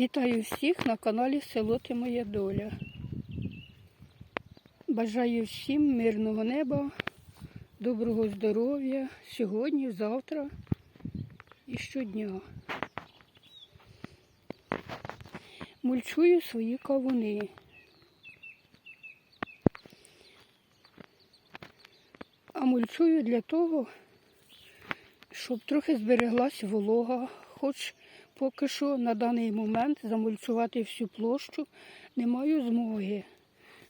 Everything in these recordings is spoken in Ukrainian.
Вітаю всіх на каналі Село Ти Моя Доля. Бажаю всім мирного неба, доброго здоров'я сьогодні, завтра і щодня. Мульчую свої кавуни. А мульчую для того, щоб трохи збереглась волога, хоч поки що на даний момент замульчувати всю площу не маю змоги,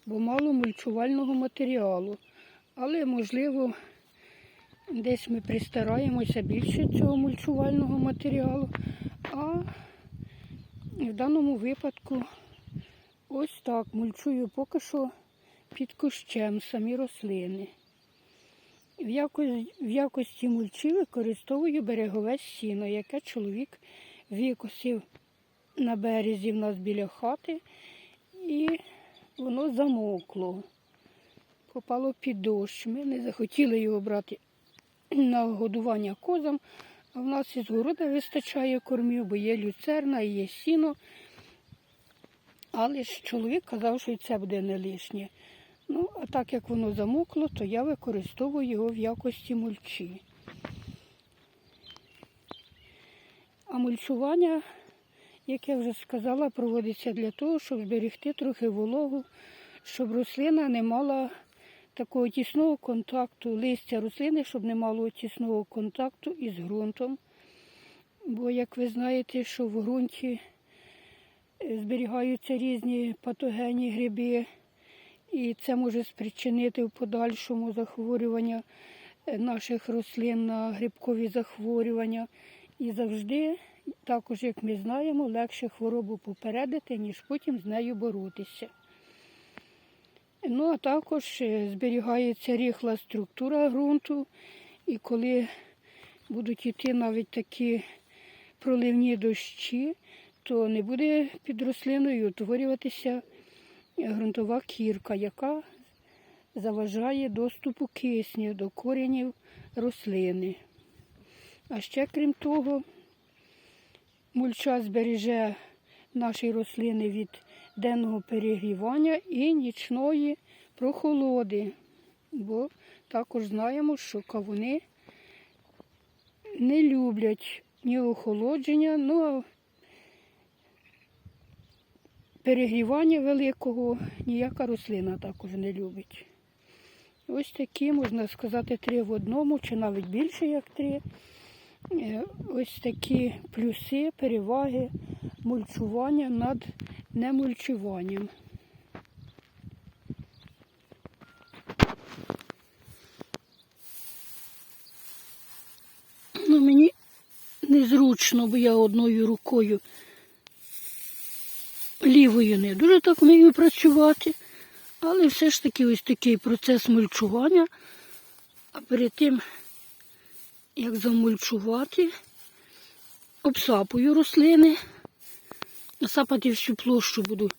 бо мало мульчувального матеріалу. Але, можливо, десь ми пристараємося більше цього мульчувального матеріалу. А в даному випадку ось так мульчую поки що під кущем самі рослини. В якості, мульчі використовую берегове сіно, яке чоловік викосив на березі в нас біля хати, і воно замокло. Попало під дощ. Ми не захотіли його брати на годування козам, а в нас із города вистачає кормів, бо є люцерна є сіно. Але ж чоловік казав, що і це буде не лишнє. Ну, а так як воно замокло, то я використовую його в якості мульчі. А мульчування, як я вже сказала, проводиться для того, щоб зберегти трохи вологу, щоб рослина не мала такого тісного контакту, листя рослини, щоб не мало тісного контакту із ґрунтом. Бо, як ви знаєте, що в ґрунті е, зберігаються різні патогенні гриби, і це може спричинити в подальшому захворювання е, наших рослин на грибкові захворювання. І завжди, також, як ми знаємо, легше хворобу попередити, ніж потім з нею боротися. Ну, а також е, зберігається рихла структура ґрунту, і коли будуть йти навіть такі проливні дощі, то не буде під рослиною утворюватися ґрунтова кірка, яка заважає доступу кисню до коренів рослини. А ще, крім того, мульча збереже наші рослини від денного перегрівання і нічної прохолоди. Бо також знаємо, що кавуни не люблять ні охолодження, ну а перегрівання великого ніяка рослина також не любить. Ось такі, можна сказати, три в одному, чи навіть більше, як три. Е, Ось такі плюси, переваги мульчування над немульчуванням. Ну, мені незручно, бо я одною рукою лівою не дуже так вмію працювати, але все ж таки ось такий процес мульчування. А перед тим як замульчувати, обсапую рослини. Насапати всю площу буду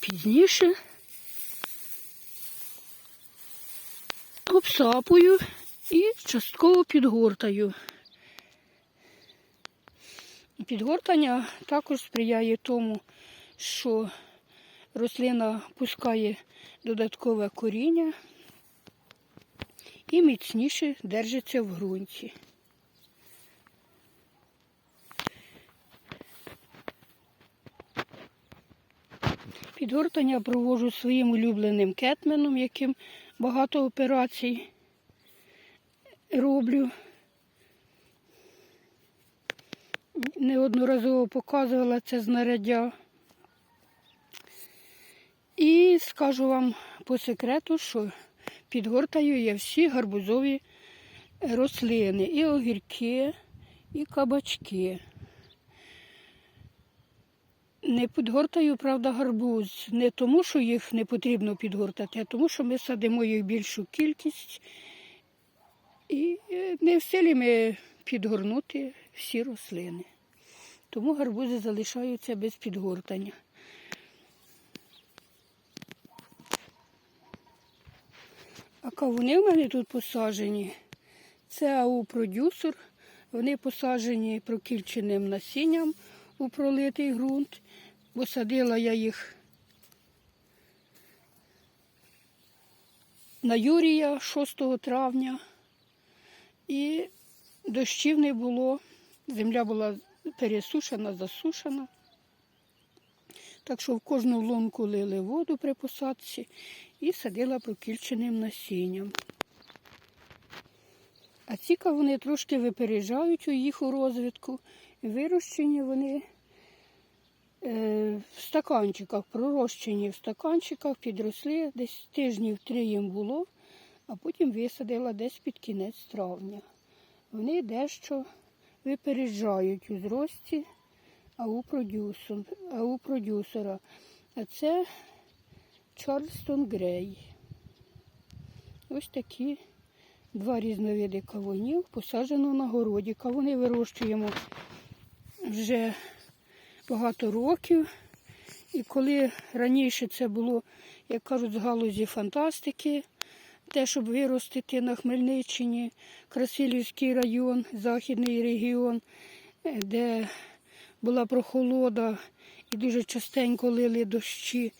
пізніше. Обсапую і частково підгортаю. Підгортання також сприяє тому, що рослина пускає додаткове коріння і міцніше держиться в ґрунті. Підгортання проводжу своїм улюбленим кетменом, яким багато операцій роблю. Неодноразово показувала це знаряддя. І скажу вам по секрету, що підгортаю я всі гарбузові рослини. І огірки, і кабачки. Не підгортаю, правда, гарбуз. Не тому, що їх не потрібно підгортати, а тому, що ми садимо їх більшу кількість. І е, не в силі ми підгорнути всі рослини. Тому гарбузи залишаються без підгортання. А кавуни в мене тут посаджені. Це АУ продюсер. Вони посаджені прокільченим насінням у пролитий ґрунт, бо садила я їх на Юрія 6 травня. І дощів не було. Земля була пересушена, засушена. Так що в кожну лунку лили воду при посадці і садила прокільченим насінням. А ці кавуни трошки випереджають у їх у розвитку. Вирощені вони е, в стаканчиках, пророщені в стаканчиках, підросли, десь тижнів три їм було, а потім висадила десь під кінець травня. Вони дещо випереджають у зрості а у, продюсер, а у продюсера. А це Чарльстон Грей. Ось такі два різновиди кавунів посаджено на городі. Кавуни вирощуємо вже багато років. І коли раніше це було, як кажуть, з галузі фантастики, те, щоб виростити на Хмельниччині, Красилівський район, Західний регіон, е, де була прохолода і дуже частенько лили дощі,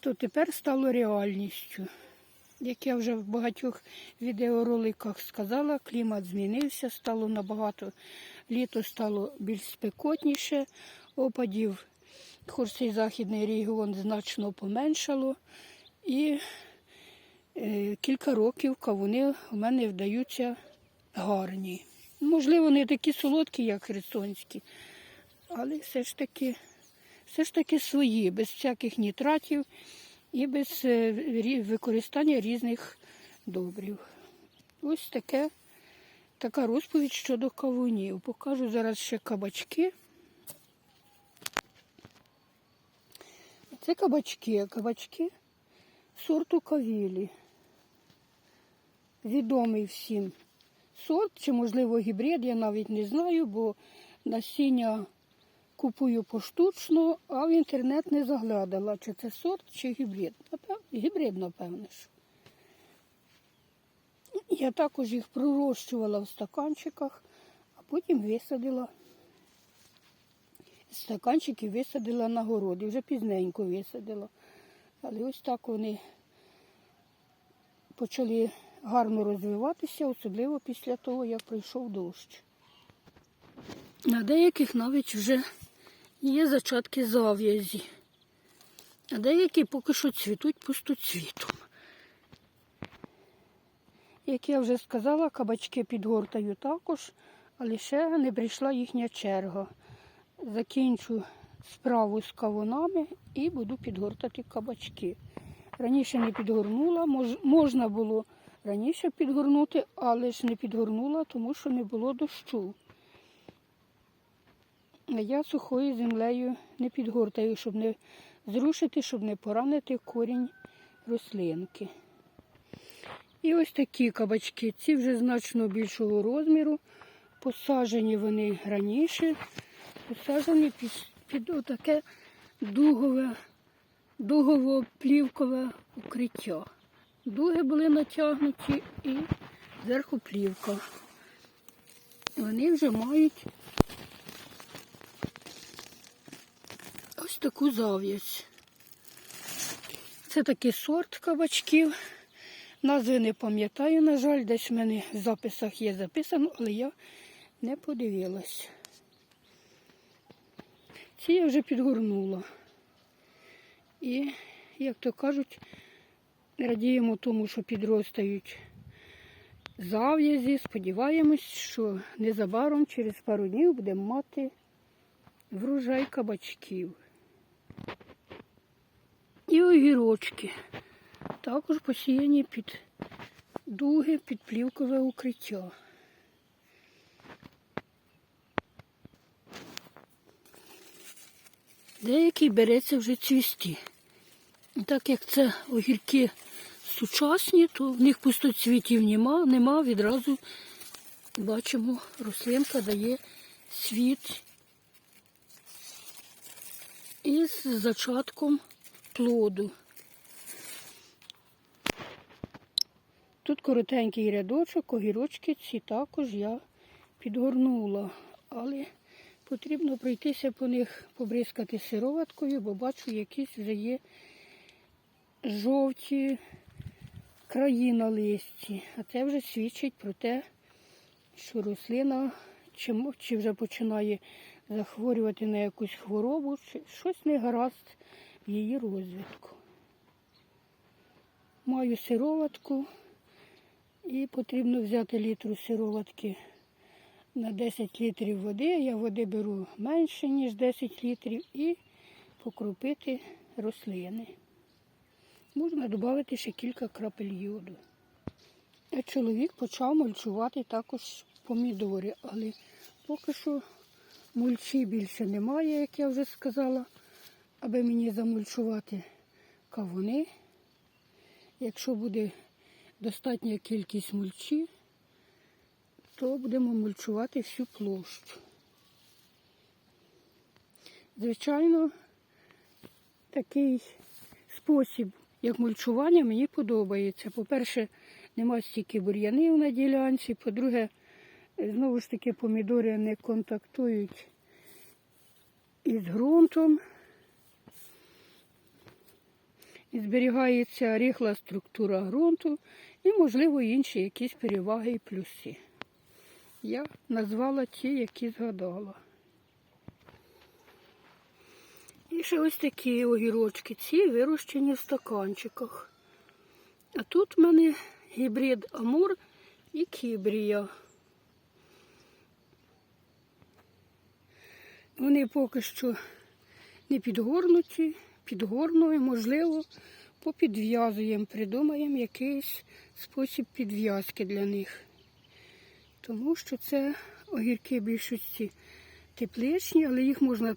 то тепер стало реальністю. Як я вже в багатьох відеороликах сказала, клімат змінився, стало набагато літо стало більш спекотніше, опадів, хоч цей західний регіон значно поменшало. І е, кілька років кавуни у мене вдаються гарні. Можливо, не такі солодкі, як херсонські, але все ж таки, все ж таки свої, без всяких нітратів і без е, використання різних добрив. Ось таке, така розповідь щодо кавунів. Покажу зараз ще кабачки. Це кабачки, кабачки сорту кавілі. Відомий всім сорт, чи, можливо, гібрид, я навіть не знаю, бо насіння купую поштучно, а в інтернет не заглядала, чи це сорт, чи гібрид. Напевно, гібрид, напевне. ж. Я також їх пророщувала в стаканчиках, а потім висадила. З стаканчиків висадила на городі, вже пізненько висадила. Але ось так вони почали гарно розвиватися, особливо після того, як прийшов дощ. На деяких навіть вже є зачатки зав'язі, а деякі поки що цвітуть пустоцвітом. Як я вже сказала, кабачки підгортаю також, але ще не прийшла їхня черга. Закінчу справу з кавунами і буду підгортати кабачки. Раніше не підгорнула, мож, можна було раніше підгорнути, але ж не підгорнула, тому що не було дощу. Я сухою землею не підгортаю, щоб не зрушити, щоб не поранити корінь рослинки. І ось такі кабачки, ці вже значно більшого розміру. Посаджені вони раніше, посаджені під, під отаке дугове, дугово-плівкове укриття. Дуги були натягнуті і зверху плівка. Вони вже мають ось таку зав'язь. Це такий сорт кабачків. Назви не пам'ятаю, на жаль, десь в мене в записах є записано, але я не подивилась. Ці я вже підгорнула. І, як то кажуть, радіємо тому, що підростають зав'язі. Сподіваємось, що незабаром через пару днів будемо мати врожай кабачків. Огірочки. Також посіяні під дуги, під плівкове укриття. Деякий береться вже цвісті. Так як це огірки сучасні, то в них пустоцвітів нема, нема, відразу бачимо, рослинка дає світ із зачатком плоду. Тут коротенький рядочок, огірочки ці також я підгорнула, але Потрібно пройтися по них, побризкати сироваткою, бо бачу, якісь вже є жовті краї на листі. А це вже свідчить про те, що рослина чи, вже починає захворювати на якусь хворобу, чи щось не гаразд її розвитку. Маю сироватку і потрібно взяти літру сироватки на 10 літрів води. Я води беру менше, ніж 10 літрів, і покропити рослини. Можна додати ще кілька крапель йоду. А чоловік почав мульчувати також помідори, але поки що мульчі більше немає, як я вже сказала, аби мені замульчувати кавуни. Якщо буде достатня кількість мульчі, то будемо мульчувати всю площу. Звичайно, такий спосіб, як мульчування, мені подобається. По-перше, нема стільки бур'янів на ділянці. По-друге, знову ж таки, помідори не контактують із ґрунтом. І зберігається рихла структура ґрунту і, можливо, інші якісь переваги і плюси. Я назвала ті, які згадала. І ще ось такі огірочки. Ці вирощені в стаканчиках. А тут в мене гібрид Амур і Кібрія. Вони поки що не підгорнуті, підгорнуємо, можливо, попідв'язуємо, придумаємо якийсь спосіб підв'язки для них. Тому що це огірки більшості тепличні, але їх можна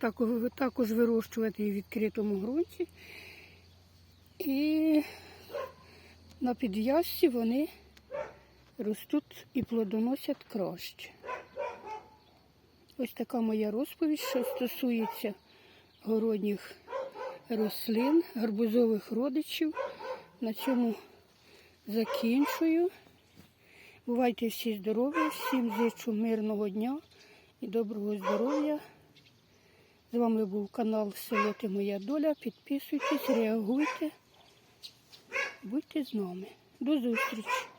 також вирощувати і в відкритому ґрунті. І на підв'язці вони ростуть і плодоносять краще. Ось така моя розповідь, що стосується городніх рослин, гарбузових родичів. На цьому закінчую. Бувайте всі здорові, всім зичу мирного дня і доброго здоров'я. З вами був канал Село Ти Моя Доля. Підписуйтесь, реагуйте, будьте з нами. До зустрічі!